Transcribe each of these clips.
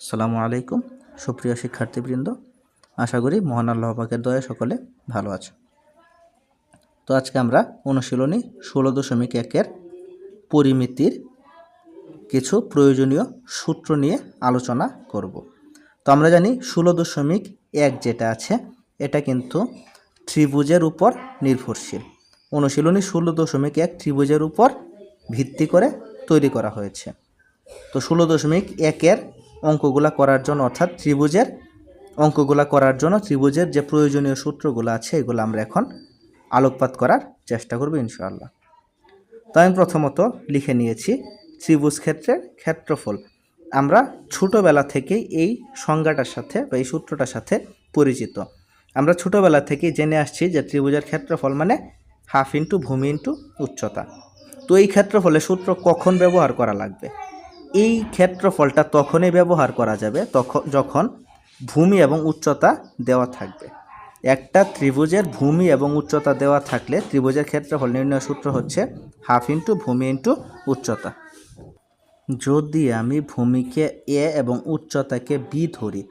আসসালামু আলাইকুম, সুপ্রিয় শিক্ষার্থীবৃন্দ। আশা করি মহান আল্লাহ পাকের দয়া সকলে ভালো আছে। তো আজকে আমরা অনুশীলনী ষোলো দশমিক একের পরিমিতির কিছু প্রয়োজনীয় সূত্র নিয়ে আলোচনা করব। তো আমরা জানি ষোলো দশমিক এক যেটা আছে, এটা কিন্তু ত্রিভুজের উপর নির্ভরশীল। অনুশীলনী ষোলো দশমিক এক ত্রিভুজের উপর ভিত্তি করে তৈরি করা হয়েছে। তো ষোলো দশমিক একের অঙ্কগুলা করার জন্য, অর্থাৎ ত্রিভুজের অঙ্কগুলা করার জন্য ত্রিভুজের যে প্রয়োজনীয় সূত্রগুলো আছে, এগুলো আমরা এখন আলোকপাত করার চেষ্টা করব ইনশাআল্লাহ। তো আমি প্রথমত লিখে নিয়েছি ত্রিভুজ ক্ষেত্রের ক্ষেত্রফল। আমরা ছোটোবেলা থেকেই এই সংজ্ঞাটার সাথে বা এই সূত্রটার সাথে পরিচিত। আমরা ছোটোবেলা থেকেই জেনে আসছি যে ত্রিভুজের ক্ষেত্রফল মানে হাফ ইন্টু ভূমি ইন্টু উচ্চতা। তো এই ক্ষেত্রফলের সূত্র কখন ব্যবহার করা লাগবে? এই ক্ষেত্রফলটা তখনই ব্যবহার করা যাবে তখন যখন ভূমি এবং উচ্চতা দেওয়া থাকবে। একটা ত্রিভুজের ভূমি এবং উচ্চতা দেওয়া থাকলে ত্রিভুজের ক্ষেত্রফল নির্ণয় সূত্র হচ্ছে হাফ ইন্টু ভূমি ইন্টু উচ্চতা। যদি আমি ভূমিকে এ এবং উচ্চতাকে বি ধরি,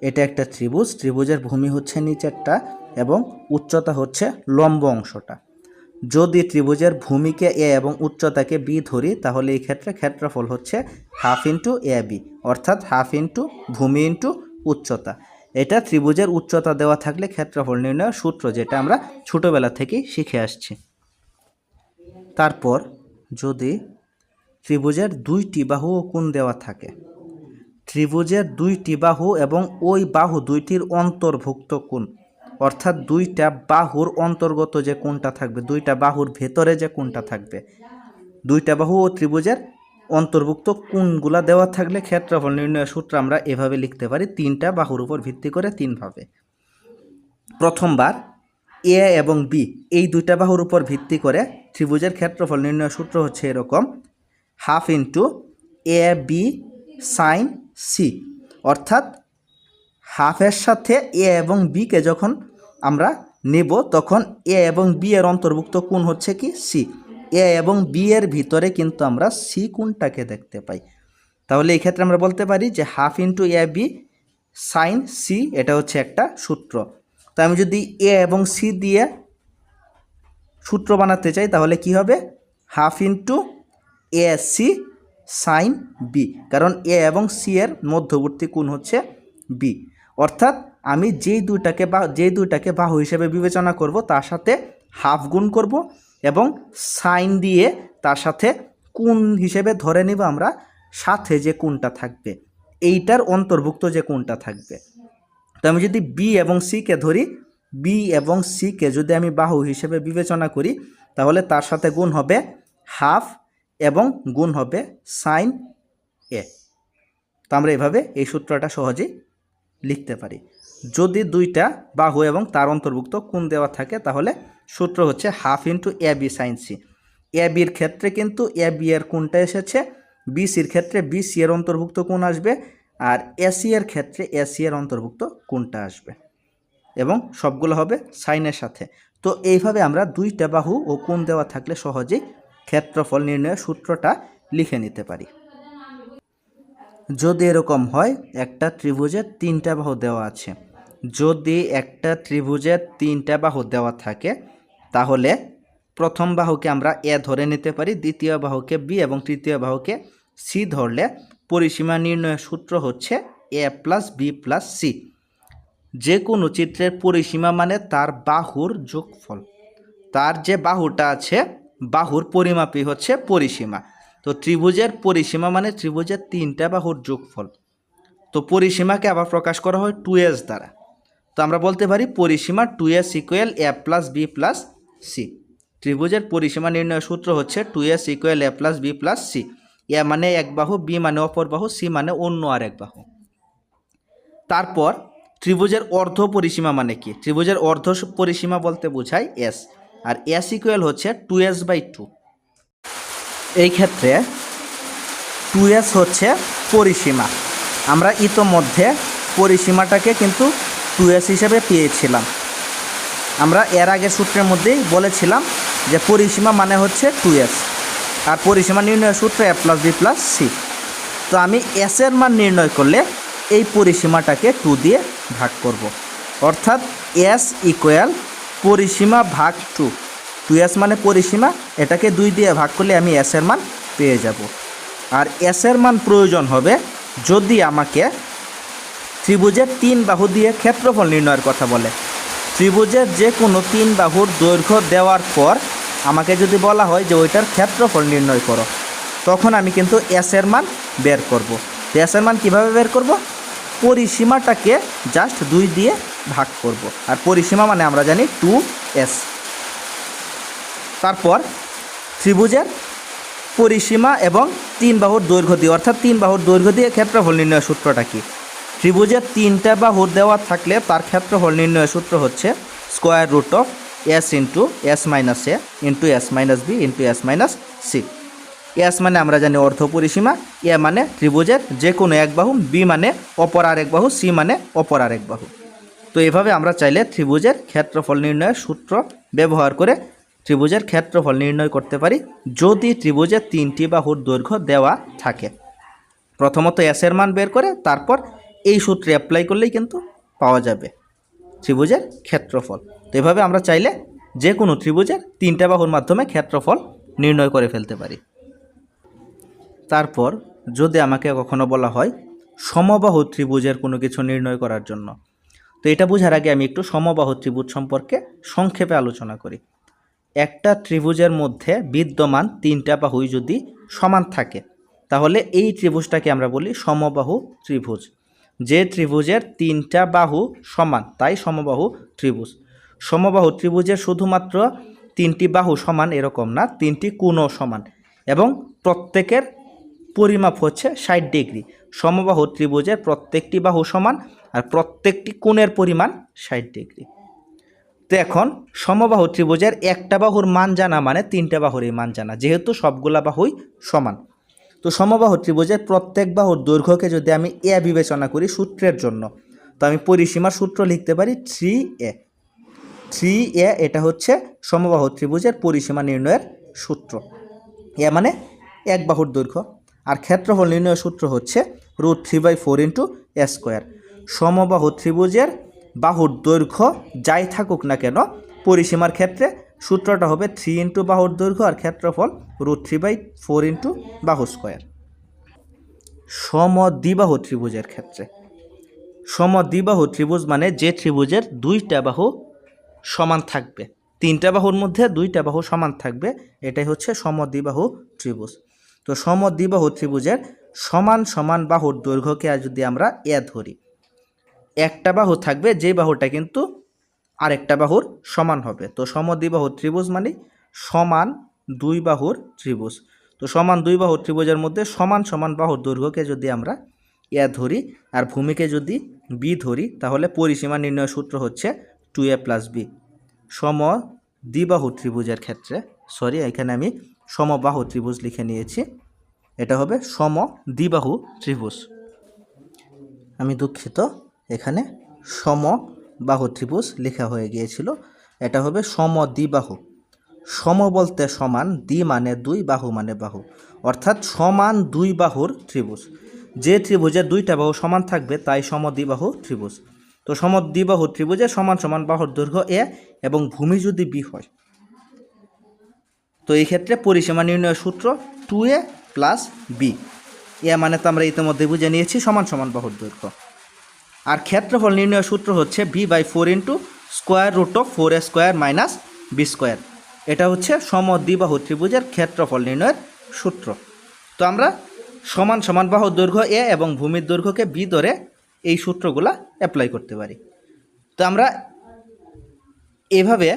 এটা একটা ত্রিভুজ, ত্রিভুজের ভূমি হচ্ছে নিচেরটা এবং উচ্চতা হচ্ছে লম্ব অংশটা। যদি ত্রিভুজের ভূমিকে এ এবং উচ্চতাকে বি ধরি, তাহলে এই ক্ষেত্রে ক্ষেত্রফল হচ্ছে হাফ ইন্টু এ বি, অর্থাৎ হাফ ইন্টু ভূমি ইন্টু উচ্চতা। এটা ত্রিভুজের উচ্চতা দেওয়া থাকলে ক্ষেত্রফল নির্ণয়ের সূত্র যেটা আমরা ছোটোবেলা থেকেই শিখে আসছি। তারপর যদি ত্রিভুজের দুইটি বাহু ও কোণ দেওয়া থাকে, ত্রিভুজের দুইটি বাহু এবং ওই বাহু দুইটির অন্তর্ভুক্ত কোণ অর্থাৎ দুইটা বাহুর অন্তর্গত যে কোণটা থাকবে, দুইটা বাহুর ভেতরে যে কোণটা থাকবে, দুইটা বাহু ও ত্রিভুজের অন্তর্ভুক্ত কোণগুলা দেওয়া থাকলে ক্ষেত্রফল নির্ণয়ের সূত্র আমরা এভাবে লিখতে পারি, তিনটা বাহুর উপর ভিত্তি করে তিনভাবে প্রথমবার এ এবং বি, এই দুইটা বাহুর উপর ভিত্তি করে ত্রিভুজের ক্ষেত্রফল নির্ণয়ের সূত্র হচ্ছে এরকম, half into A, B, sine, C, অর্থাৎ হাফের সাথে এ এবং বিকে যখন আমরা নেব তখন এ এবং বি এর অন্তর্ভুক্ত কোন হচ্ছে কি? সি। এ এবং বি এর ভিতরে কিন্তু আমরা সি কোনটাকে দেখতে পাই। তাহলে এই ক্ষেত্রে আমরা বলতে পারি যে half into A B sine C, এটা হচ্ছে একটা সূত্র। তো আমি যদি এ এবং সি দিয়ে সূত্র বানাতে চাই, তাহলে কি হবে? Half into A C sine B. কারণ এ এবং সি এর মধ্যবর্তী কোণ হচ্ছে বি। অর্থাৎ আমি যেই দুইটাকে বা, যেই দুইটাকে বাহু হিসেবে বিবেচনা করব, তার সাথে হাফ গুণ করব এবং সাইন দিয়ে তার সাথে কোণ হিসেবে ধরে নিব আমরা সাথে যে কোণটা থাকবে। এইটার অন্তর্ভুক্ত যে কোণটা থাকবে। তো আমি যদি বি এবং সিকে ধরি বি এবং সিকে যদি আমি বাহু হিসেবে বিবেচনা করি, তাহলে তার সাথে গুণ হবে হাফ এবং গুণ হবে সাইন এ তো আমরা এভাবে এই সূত্রটা সহজেই লিখতে পারি। যদি দুইটা বাহু এবং তার অন্তর্ভুক্ত কোণ দেওয়া থাকে, তাহলে সূত্র হচ্ছে half into A B sine C A বির ক্ষেত্রে কিন্তু এ বি এর কোণটা এসেছে বি সির ক্ষেত্রে বি সি এর অন্তর্ভুক্ত কোণ আসবে, আর এসি এর ক্ষেত্রে এসি এর অন্তর্ভুক্ত কোণটা আসবে। এবং সবগুলো হবে সাইনের সাথে। তো এইভাবে আমরা দুইটা বাহু ও কোণ দেওয়া থাকলে সহজেই ক্ষেত্রফল নির্ণয়ের সূত্রটা লিখে নিতে পারি। যদি এরকম হয়, একটা ত্রিভুজের তিনটা বাহু দেওয়া আছে। যদি একটা ত্রিভুজের তিনটা বাহু দেওয়া থাকে, তাহলে প্রথম বাহুকে আমরা এ ধরে নিতে পারি, দ্বিতীয় বাহুকে বি এবং তৃতীয় বাহুকে সি ধরলে পরিসীমা নির্ণয়ের সূত্র হচ্ছে A plus B plus C. যে কোনো চিত্রের পরিসীমা মানে তার বাহুর যোগফল। তার যে বাহুটা আছে, বাহুর পরিমাপই হচ্ছে পরিসীমা। তো ত্রিভুজের পরিসীমা মানে ত্রিভুজের তিনটা বাহুর যোগফল। তো পরিসীমাকে আবার প্রকাশ করা হয় টু এস দ্বারা। তো আমরা বলতে পারি পরিসীমা two S equal A plus B plus C ত্রিভুজের পরিসীমা নির্ণয়ের সূত্র হচ্ছে two S equal A plus B plus C A মানে এক বাহু বি মানে অপর বাহু সি মানে অন্য আর এক বাহু। তারপর ত্রিভুজের অর্ধ পরিসীমা মানে কি? ত্রিভুজের অর্ধ পরিসীমা বলতে বোঝায় এস আর এস ইকুয়াল হচ্ছে টু এস বাই টু এই ক্ষেত্রে টু এস হচ্ছে পরিসীমা। আমরা ইতোমধ্যে পরিসীমাটাকে কিন্তু টু এস হিসেবে পেয়েছিলাম। আমরা এর আগে সূত্রের মধ্যেই বলেছিলাম যে পরিসীমা মানে হচ্ছে টু এস আর পরিসীমা নির্ণয়ের সূত্র A plus B plus C তো আমি এস এর মান নির্ণয় করলে এই পরিসীমাটাকে টু দিয়ে ভাগ করব। অর্থাৎ এস ইকুয়াল পরিসীমা ভাগ টু টু এস মানে পরিসীমা, এটাকে দুই দিয়ে ভাগ করলে আমি এস এর মান পেয়ে যাব। আর এস এর মান প্রয়োজন হবে যদি আমাকে ত্রিভুজের তিন বাহু দিয়ে ক্ষেত্রফল নির্ণয়ের কথা বলে। ত্রিভুজের যে কোনো তিন বাহুর দৈর্ঘ্য দেওয়ার পর আমাকে যদি বলা হয় যে ওইটার ক্ষেত্রফল নির্ণয় করো, তখন আমি কিন্তু এসের মান বের করব। তো এস মান কীভাবে বের করব? পরিসীমাটাকে জাস্ট দুই দিয়ে ভাগ করব। আর পরিসীমা মানে আমরা জানি টু এস তারপর ত্রিভুজের পরিসীমা এবং তিন বাহুর দৈর্ঘ্য দিয়ে, অর্থাৎ তিন বাহুর দৈর্ঘ্য দিয়ে ক্ষেত্রফল নির্ণয়ের সূত্রটা কি? ত্রিভুজের তিনটা বাহুর দেওয়া থাকলে তার ক্ষেত্রফল নির্ণয়ের সূত্র হচ্ছে square root of S into S minus A into S minus B into S minus C. S মানে আমরা জানি অর্ধ পরিসীমা, এ মানে ত্রিভুজের যে কোনো এক বাহু, বি মানে অপর আর এক বাহু, সি মানে অপর আর এক বাহু। তো এভাবে আমরা চাইলে ত্রিভুজের ক্ষেত্রফল নির্ণয়ের সূত্র ব্যবহার করে ত্রিভুজের ক্ষেত্রফল নির্ণয় করতে পারি যদি ত্রিভুজের তিনটি বাহুর দৈর্ঘ্য দেওয়া থাকে। প্রথমত এস এর মান বের করে, তারপর এই সূত্রে অ্যাপ্লাই করলেই কিন্তু পাওয়া যাবে ত্রিভুজের ক্ষেত্রফল। তো এভাবে আমরা চাইলে যে কোনো ত্রিভুজের তিনটা বাহুর মাধ্যমে ক্ষেত্রফল নির্ণয় করে ফেলতে পারি। তারপর যদি আমাকে কখনো বলা হয় সমবাহু ত্রিভুজের কোনো কিছু নির্ণয় করার জন্য, তো এটা বোঝার আগে আমি একটু সমবাহু ত্রিভুজ সম্পর্কে সংক্ষেপে আলোচনা করি। একটা ত্রিভুজের মধ্যে বিদ্যমান তিনটা বাহুই যদি সমান থাকে, তাহলে এই ত্রিভুজটাকে আমরা বলি সমবাহু ত্রিভুজ। যে ত্রিভুজের তিনটা বাহু সমান, তাই সমবাহু ত্রিভুজ। সমবাহু ত্রিভুজের শুধুমাত্র তিনটি বাহু সমান এরকম না, তিনটি কোণও সমান এবং প্রত্যেকের পরিমাপ হচ্ছে ষাট ডিগ্রি। সমবাহু ত্রিভুজের প্রত্যেকটি বাহু সমান আর প্রত্যেকটি কোণের পরিমাণ ষাট ডিগ্রি। তো এখন সমবাহু ত্রিভুজের একটা বাহুর মান জানা মানে তিনটা বাহুরই মান জানা, যেহেতু সবগুলা বাহুই সমান। তো সমবাহু ত্রিভুজের প্রত্যেক বাহুর দৈর্ঘ্যকে যদি আমি এ বিবেচনা করি সূত্রের জন্য, তো আমি পরিসীমার সূত্র লিখতে পারি থ্রি এ থ্রি এ এটা হচ্ছে সমবাহু ত্রিভুজের পরিসীমা নির্ণয়ের সূত্র। এ মানে এক বাহুর দৈর্ঘ্য। আর ক্ষেত্রফল নির্ণয়ের সূত্র হচ্ছে root three by four into A square সমবাহু ত্রিভুজের বাহুর দৈর্ঘ্য যাই থাকুক না কেন, পরিসীমার ক্ষেত্রে সূত্রটা হবে থ্রি ইন্টু বাহুর দৈর্ঘ্য আর ক্ষেত্রফল root three by four into বাহু স্কোয়ার সম সমদ্বিবাহু ত্রিভুজের ক্ষেত্রে। সম সমদ্বিবাহু ত্রিভুজ মানে যে ত্রিভুজের দুইটা বাহু সমান থাকবে। তিনটা বাহুর মধ্যে দুইটা বাহু সমান থাকবে, এটাই হচ্ছে সমদ্বিবাহু ত্রিভুজ। তো সম সমদ্বিবাহু ত্রিভুজের সমান সমান বাহুর দৈর্ঘ্যকে যদি আমরা এ ধরি, একটা বাহু থাকবে যে বাহুটা কিন্তু আরেকটা বাহুর সমান হবে। তো সমদ্বিবাহু ত্রিভুজ মানে সমান দুই বাহুর ত্রিভুজ। তো সমান দুই বাহুর ত্রিভুজের মধ্যে সমান সমান বাহুর দৈর্ঘ্যকে যদি আমরা এ ধরি আর ভূমিকে যদি বি ধরি, তাহলে পরিসীমা নির্ণয় সূত্র হচ্ছে টু এ প্লাস বি। সম দ্বিবাহু ত্রিভুজের ক্ষেত্রে, সরি, এখানে আমি সমবাহু ত্রিভুজ লিখে নিয়েছি। এটা হবে সম দ্বিবাহু ত্রিভুজ। আমি দুঃখিত, এখানে সম বাহু ত্রিভুজ লেখা হয়ে গিয়েছিল। এটা হবে সম দ্বিবাহু সম বলতে সমান, দ্বি মানে দুই, বাহু মানে বাহু। অর্থাৎ সমান দুই বাহুর ত্রিভুজ। যে ত্রিভুজের দুইটা বাহু সমান থাকবে, তাই সম দ্বিবাহু ত্রিভুজ। তো সম দ্বিবাহু ত্রিভুজে সমান সমান বাহুর দৈর্ঘ্য এ এবং ভূমি যদি বি হয়। তো এই ক্ষেত্রে পরিসীমা নির্ণয়ের সূত্র two A plus B. A মানে তো আমরা ইতিমধ্যে বুঝে নিয়েছি সমান সমান বাহুর দৈর্ঘ্য। আর ক্ষেত্রফল নির্ণয়ের সূত্র হচ্ছে B by four into square root of four square minus B square এটা হচ্ছে সম সমদ্বিবাহু ত্রিভুজের ক্ষেত্রফল নির্ণয়ের সূত্র। তো আমরা সমান সমান বাহু দৈর্ঘ্য এ এবং ভূমির দৈর্ঘ্যকে বি ধরে এই সূত্রগুলা অ্যাপ্লাই করতে পারি। তো আমরা এভাবে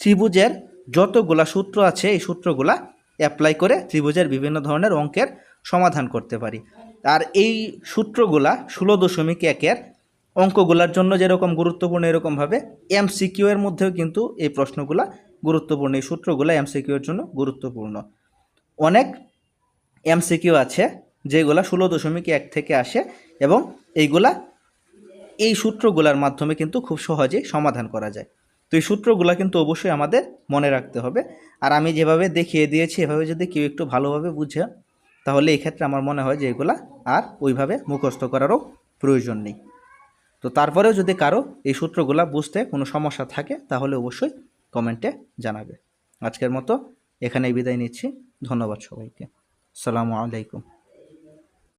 ত্রিভুজের যতগুলা সূত্র আছে, এই সূত্রগুলা অ্যাপ্লাই করে ত্রিভুজের বিভিন্ন ধরনের অঙ্কের সমাধান করতে পারি। আর এই সূত্রগুলা ষোলো দশমিক একের অঙ্কগুলার জন্য যেরকম গুরুত্বপূর্ণ এরকমভাবে এমসিকিউ এর মধ্যেও কিন্তু এই প্রশ্নগুলা গুরুত্বপূর্ণ, এই সূত্রগুলো এমসিকিউ এর জন্য গুরুত্বপূর্ণ। অনেক এমসিকিউ আছে যেগুলা ষোলো দশমিক এক থেকে আসে এবং এইগুলা এই সূত্রগুলার মাধ্যমে কিন্তু খুব সহজেই সমাধান করা যায়। তো এই সূত্রগুলো কিন্তু অবশ্যই আমাদের মনে রাখতে হবে। আর আমি যেভাবে দেখিয়ে দিয়েছি, এভাবে যদি কেউ একটু ভালোভাবে বুঝে তাহলে এক্ষেত্রে ক্ষেত্রে আমার মনে হয় যে এগুলা আর ওইভাবে মুখস্থ করারও প্রয়োজন নেই। তো তারপরেও যদি কারও এই সূত্রগুলা বুঝতে কোনো সমস্যা থাকে, তাহলে অবশ্যই কমেন্টে জানাবে। আজকের মতো এখানেই বিদায় নিচ্ছি। ধন্যবাদ সবাইকে। সালামু আলাইকুম।